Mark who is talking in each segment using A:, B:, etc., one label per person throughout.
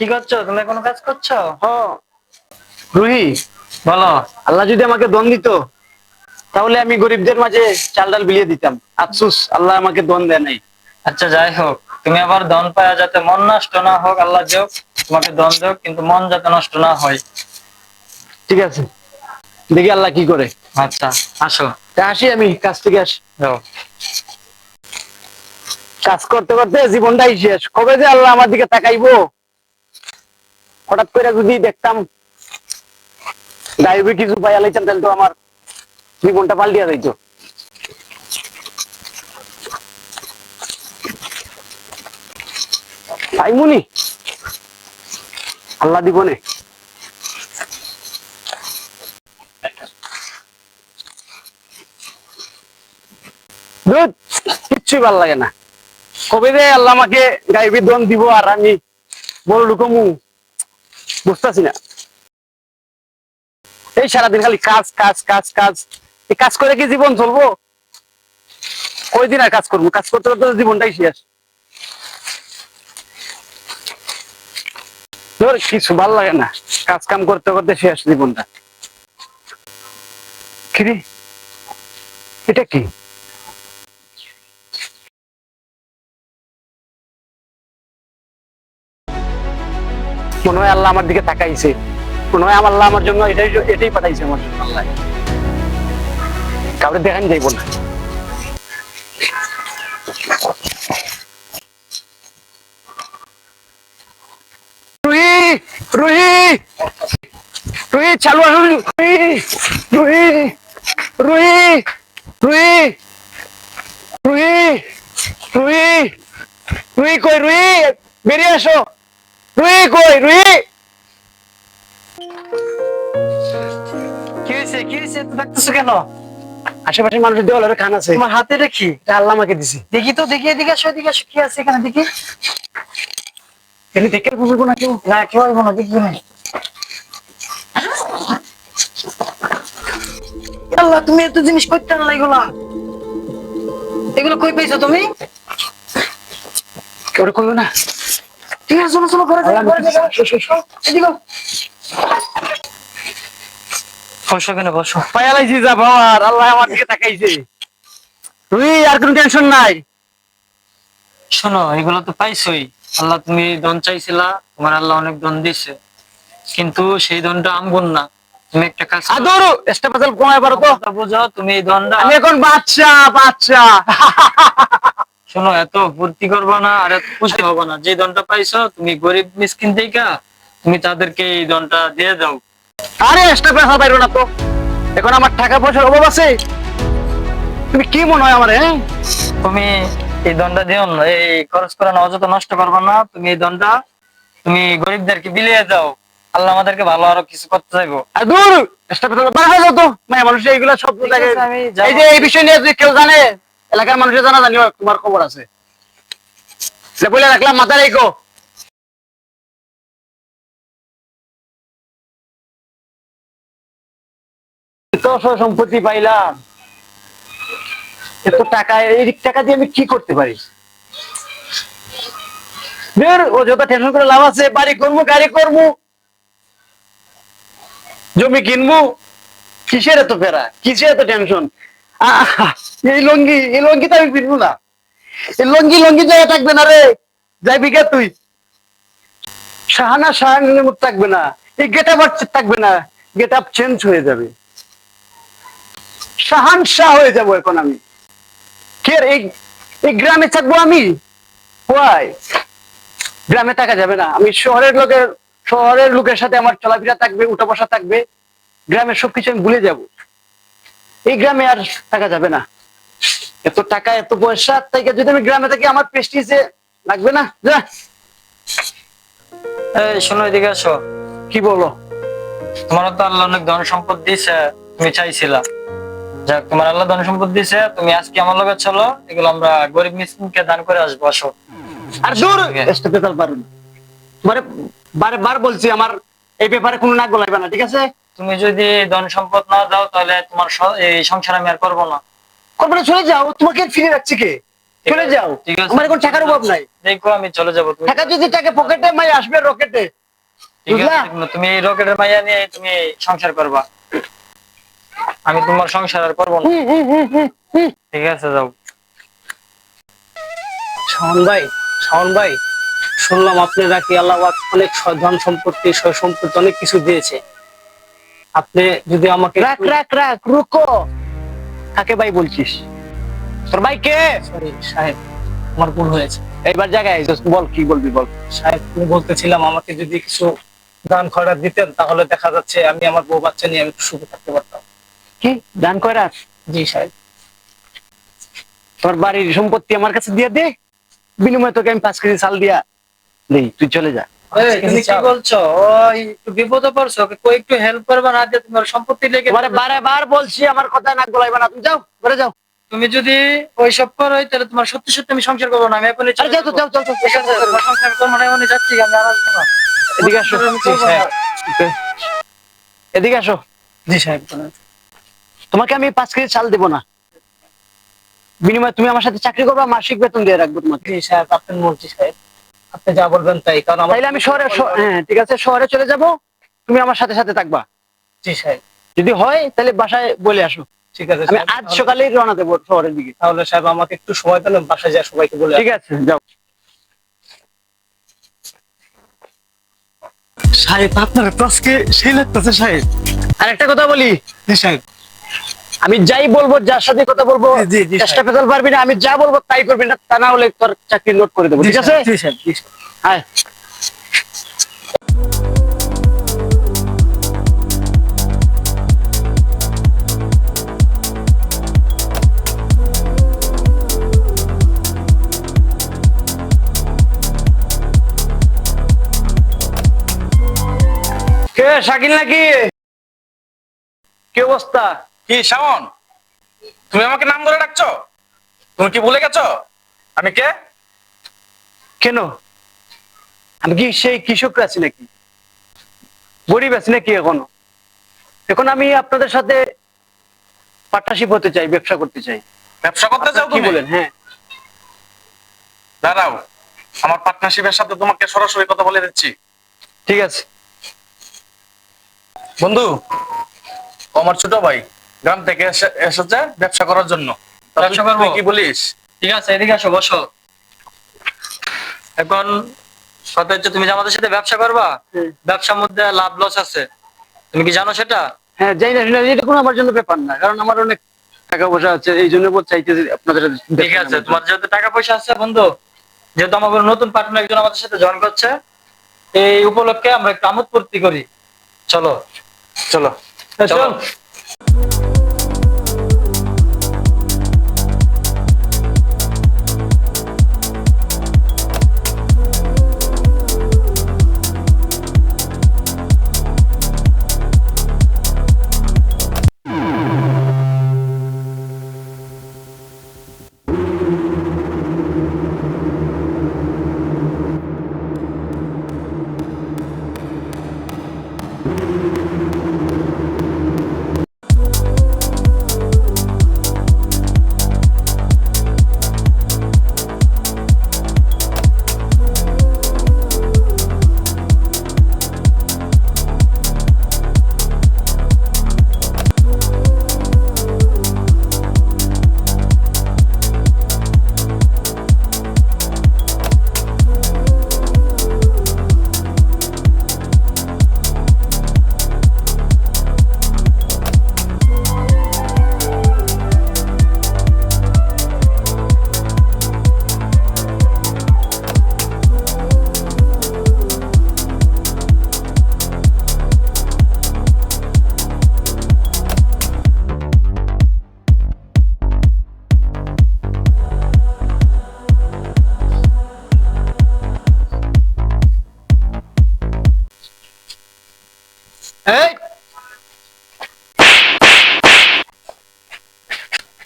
A: কি করছ? তুমি কোনো কাজ করছ?
B: রুহি
A: বলো।
B: আল্লাহ যদি আমাকে দন দিত তাহলে আমি গরিবদের মাঝে চাল ডাল বিলিয়ে দিতাম। আফসুস আল্লাহ আমাকে দন দেয় নাই।
A: আচ্ছা যাই হোক। তুমি আবার দন পায়া যাতে মন নষ্ট না হোক আল্লাহ যোগ তোমাকে দন যোগ কিন্তু মন যাতে নষ্ট না হয়।
B: ঠিক আছে। দেখি আল্লাহ কি করে।
A: আচ্ছা আসো।
B: তা আসি আমি কাজ থেকে আসি। কাজ করতে করতে জীবনটাই শেষ। কবে যে আল্লাহ আমার দিকে তাকাইবো? হঠাৎ করে যদি দেখতাম গাইবে কিছু পাইয়া লাইতাম তাহলে তো আমার জীবনটা পাল্টিয়া যাইতো। পাইমুনি আল্লাহ দিবনে ধুৎ, কিচ্ছুই ভালো লাগে না। কবে যে আল্লাহ আমাকে গাইবি দন দিব আর আমি বড় লুকমু বুঝতেছি না। এই সারাদিন খালি কাজ কাজ কাজ কাজ। এই কাজ করে কি জীবন চলবো? কয়দিন আর কাজ করব? কাজ করতে করতে জীবনটাই শেষ। ধর, কিছু ভালো লাগে না। কাজ কাম করতে করতে শেষ জীবনটা। কিরে এটা কি? মনে হয় আল্লাহ আমার দিকে তাকাইছে। মনে হয় আমার আল্লাহ আমার জন্য এটাই এটাই পাঠাইছে আমার। জন্য আল্লাহ কাউকে দেখান যাইব না। রুহি রুহি রুহি, চালু রুহি রুহি রুহি রুহি রুহি রুহি রুহি কই, রুহি, বেরিয়ে আসো। কই রুহি
A: কি হয়েছে কি হয়েছে কেন?
B: আশেপাশে মানুষের দেওয়ালের খান আছে।
A: তোমার হাতে দেখি?
B: এটা আল্লাহ আমাকে দিছি।
A: দেখি তো দেখি এদিকে আসো এদিকে আসো। কি আছে এখানে দেখি?
B: দেখে বুঝব না কেউ?
A: না কেউ আসব না দেখবি না আল্লাহ তুমি এত জিনিস করতে না এগুলা। এগুলো কই পাইছো তুমি?
B: কেউ কইও না।
A: ঠিক আছে চলো চলো ঘরে বসো কেন বসো।
B: পায়ালাইছি যা বাবার আল্লাহ আমার দিকে তাকাইছে রুহি আর কোনো টেনশন নাই?
A: শোনো এগুলো তো পাইছোই। আল্লাহ তুমি দন চাইছিলা তোমার আল্লাহ অনেক দন দিছে কিন্তু সেই দনটা আমগুন না। তুমি একটা কাজ করো।
B: আদর এক্সট্রা পাতাল কমায় পারো তো।
A: বুঝো তুমি এই দনটা
B: আমি এখন বাচ্চা বাচ্চা।
A: শোনো এত ফুর্তি করবা না আর এত খুশি হব না। যে দনটা পাইছো তুমি গরিব মিসকিন থেকে তুমি তাদেরকে এই দনটা দিয়ে দাও।
B: আরে এক্সট্রা পয়সা পাইরো না তো। এখন আমার টাকা পয়সার অভাব আছে। তুমি কি মনে হয় আমার হ্যাঁ?
A: তুমি এই দনটা দিও না এই খরচ করে না অযথা নষ্ট করবা না। তুমি এই দনটা তুমি গরিবদেরকে বিলিয়ে দাও। আল্লাহ আমাদেরকে ভালো আরও কিছু করতে চাইব।
B: আর দূর! এক্সট্রা পয়সা হয়ে যাও তো। মানে মানুষ এইগুলা সব জায়গায়। এই যে এই বিষয় নিয়ে যদি কেউ জানে এলাকার মানুষের জানা জানি তোমার খবর আছে। বলে রাখলাম মাথা রেখো সম্পত্তি পাইলাম। এত টাকা, এই টাকা দিয়ে আমি কি করতে পারি? ও যত টেনশন করে লাভ আছে, বাড়ি করব, গাড়ি করব। জমি কিনবো। কিসের এত ফেরা কিসের এত টেনশন এই লঙ্গি এই লঙ্গি তো আমি পিনবো না। এই লঙ্গি লঙ্গি জায়গা থাকবে না রে। যাইবি কে তুই। শাহানা শাহানের থাকবে না। এই গেট আপ থাকবে না। গেট আপ চেঞ্জ হয়ে যাবে। শাহান শাহ হয়ে যাব এখন আমি। কে? এই এই গ্রামে থাকব আমি? ওয়াই গ্রামে থাকা যাবে না। আমি শহরের লোকের শহরের লোকের সাথে আমার চলাফেরা থাকবে, উঠা বসা থাকবে। গ্রামের সবকিছু আমি ভুলে যাব। এই গ্রামে আর থাকা যাবে না। এত টাকা এত পয়সা তাই যদি আমি গ্রামে থাকি আমার প্রেস্টিজে লাগবে না? যা।
A: এই শোনো এদিকে আসো।
B: কি বলো?
A: তোমার তো আল্লাহ অনেক ধন সম্পদ দিছে তুমি চাইছিলা যাক তোমার আল্লাহ ধন সম্পদ দিছে তুমি আজকে আমার লগে চলো এগুলো আমরা গরিব মিসকিনকে দান করে আসব আসো।
B: আর দূর তোমারে বারে বার বলছি আমার এই ব্যাপারে কোনো নাক গলাইবে না ঠিক আছে?
A: তুমি যদি ধন সম্পদ না দাও তাহলে তোমার এই সংসার আমি আর করব না।
B: করব না চলে যাও। তোমাকে ফিরে রাখছি কে? চলে যাও। আমার এখন টাকার অভাব নাই।
A: দেখো আমি চলে যাব।
B: টাকা যদি টাকা পকেটে মাই আসবে রকেটে।
A: তুমি রকেটের মাইয়া নিয়ে তুমি সংসার করবা। আমি তোমার সংসার আর করব না। ঠিক আছে যাও।
C: শাওন ভাই শাওন ভাই শুনলাম আপনি নাকি আল্লাহ অনেক ধন সম্পত্তি সম্পত্তি অনেক কিছু দিয়েছে। আপনি যদি আমাকে
B: রাখ রাখ রাখ রুকো। কাকে ভাই বলছিস? তোর ভাই কে?
C: সরি সাহেব আমার ভুল হয়েছে।
B: এইবার জায়গায় বল কি বলবি বল।
C: সাহেব তুমি বলতেছিলাম আমাকে যদি কিছু দান খয়রাত দিতেন তাহলে দেখা যাচ্ছে আমি আমার বউ বাচ্চা নিয়ে আমি একটু সুখে থাকতে পারতাম।
B: কি? দান করাস
C: জি সাহেব।
B: তোর বাড়ির সম্পত্তি আমার কাছে দিয়ে দে বিনিময়ে তোকে আমি পাঁচ কেজি চাল দিয়া দেই তুই চলে যা।
A: তুমি কি বলছো? ওই একটু বিপদে পড়ছো কই একটু হেল্প করবে না যে তোমার সম্পত্তি লেগে
B: তোমারে বারে বার বলছি আমার কথা নাক গলাইবা না। তুমি যাও ঘরে যাও।
A: তুমি যদি ওই সব করো তাহলে তোমার সত্যি সত্যি আমি সংসার করব না আমি এখনই
B: আরে যাও যাও চল
A: সংসার করব না এখনই যাচ্ছি আমি আর আসব না।
B: এদিকে আসো।
A: আমি করব
B: এদিকে আসো।
C: জি সাহেব
B: তোমাকে আমি পাঁচ কেজি চাল দেবো না। বিনিময়ে তুমি আমার সাথে চাকরি করবা মাসিক বেতন দিয়ে রাখব তোমাকে।
C: জি সাহেব আপনি মর্জি সাহেব। আপনি যা বলবেন তাই কারণ আমার
B: তাইলে আমি শহরে হ্যাঁ ঠিক আছে শহরে চলে যাব তুমি আমার সাথে সাথে থাকবা।
C: জি সাহেব।
B: যদি হয় তাহলে বাসায় বলে আসো।
C: ঠিক আছে
B: আমি আজ সকালেই রওনা দেবো শহরের দিকে।
C: তাহলে সাহেব আমাকে একটু সময় দেন বাসায় যা সবাইকে বলে
B: ঠিক আছে যাও।
C: সাহেব আপনার তো আজকে সেই লাগতেছে সাহেব?
B: আর একটা কথা বলি।
C: জি সাহেব।
B: আমি যাই বলব যার সাথে কথা বলব চেষ্টা পেতে পারবি না আমি যা বলব তাই করবি না তা না হলে তোর চাকরি নোট করে দেবো ঠিক আছে? হ্যাঁ কে শাকিল নাকি? কি অবস্থা?
D: কি শাওন? তুমি আমাকে নাম ধরে ডাকছো? তুমি কি ভুলে গেছো? আমি কে?
B: কেন? আমি কি সেই কৃষক আছি নাকি? গরিব আছি নাকি এখনও? এখন আমি আপনাদের সাথে পার্টনারশিপ হতে চাই ব্যবসা করতে চাই।
D: ব্যবসা করতে চাও
B: কি বলেন? হ্যাঁ।
D: দাঁড়াও আমার পার্টনারশিপের সাথে তোমাকে সরাসরি কথা বলে দিচ্ছি।
B: ঠিক আছে।
D: বন্ধু আমার ছোট ভাই। গ্রাম থেকে এসেছে ব্যবসা করার জন্য। তুই-
A: ব্যবসা করব?
D: কি বলিস?
A: ঠিক আছে এদিকে আসো বসো। এখন কথা হচ্ছে তুমি আমাদের সাথে ব্যবসা করবা। ব্যবসার মধ্যে লাভ লস আছে। তুমি কি জানো সেটা?
B: হ্যাঁ জানি না, এটা কোনো আমার জন্য ব্যাপার না কারণ আমার অনেক টাকা পয়সা আছে এই জন্য বল চাইতে আপনাদের সাথে
A: ঠিক আছে তোমার যেহেতু টাকা পয়সা আছে বন্ধু যেহেতু আমাদের নতুন পার্টনার একজন আমাদের সাথে জয়েন করছে এই উপলক্ষে আমরা একটু আমোদ ফুর্তি করি। চলো
D: চলো।
A: চলো।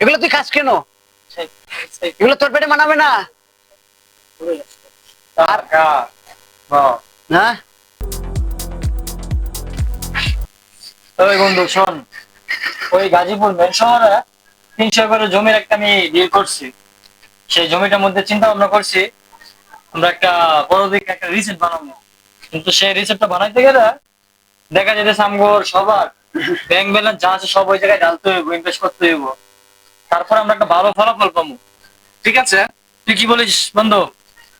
B: এগুলো তুই খাস কেন? এগুলো তোর পেটে মানাবে না।
A: বন্ধু শোন। ওই গাজীপুর মেন শহরে তিনশো একরের জমির একটা আমি ডিল করছি। সেই জমিটার মধ্যে চিন্তা ভাবনা করছি আমরা একটা বড় দিকে একটা রিসেট বানাবো। কিন্তু সেই রিসেটটা বানাইতে গেলে দেখা যেতেছে আমগোর সবার। ব্যাংক ব্যালেন্স যা আছে সব ওই জায়গায় ঢালতে হইব ইনভেস্ট করতে হইব। তারপর আমরা একটা ভালো ফলাফল পাবো।
D: ঠিক আছে?
A: তুই কি বলিস বন্ধু?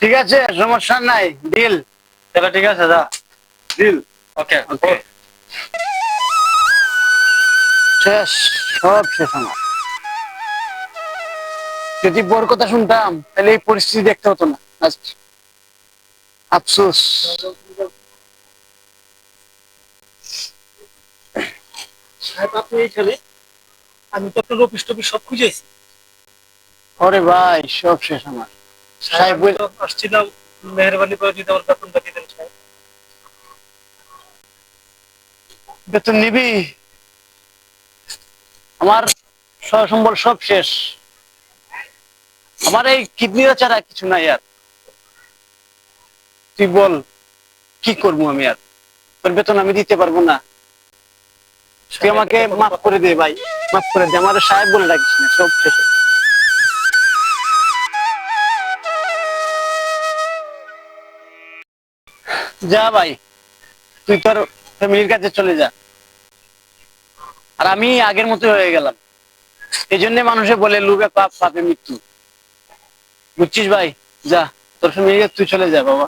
B: ঠিক আছে সমস্যা নাই ডিল
A: তাহলে ঠিক আছে যা।
B: ডিল
A: ওকে
B: ওকে শেষ সব শেষ আমার। যদি বোর কথা শুনতাম তাহলে এই পরিস্থিতি দেখতে হতো না। আফসোস।
C: সাহেব আপনি এইখানে আমি তো আপনার অফিস টফিস সব খুঁজেছি
B: ওরে ভাই সব শেষ আমার। সাহেব বল-
C: আমি তো আসছিলাম মেহরবানি করে যদি আমার বেতনটা দিতেন সাহেব।
B: বেতন নিবি? আমার সম্বল সব শেষ। আমার এই কিডনিটা ছাড়া কিছু নাই আর। তুই বল কি করব আমি আর? তোর বেতন আমি দিতে পারব না। তুই আমাকে মাফ করে দে ভাই, মাফ করে দে। আমার সাহেব বলে রাখিস না, সব শেষ যা ভাই, তুই তোর ফ্যামিলির কাছে চলে যা। আর আমি আগের মতো হয়ে গেলাম। এই জন্য মানুষে বলে, লুবে পাপ, পাপে মৃত্যু। বুঝছিস ভাই? যা, তোর ফ্যামিলির তুই চলে যা, বাবা।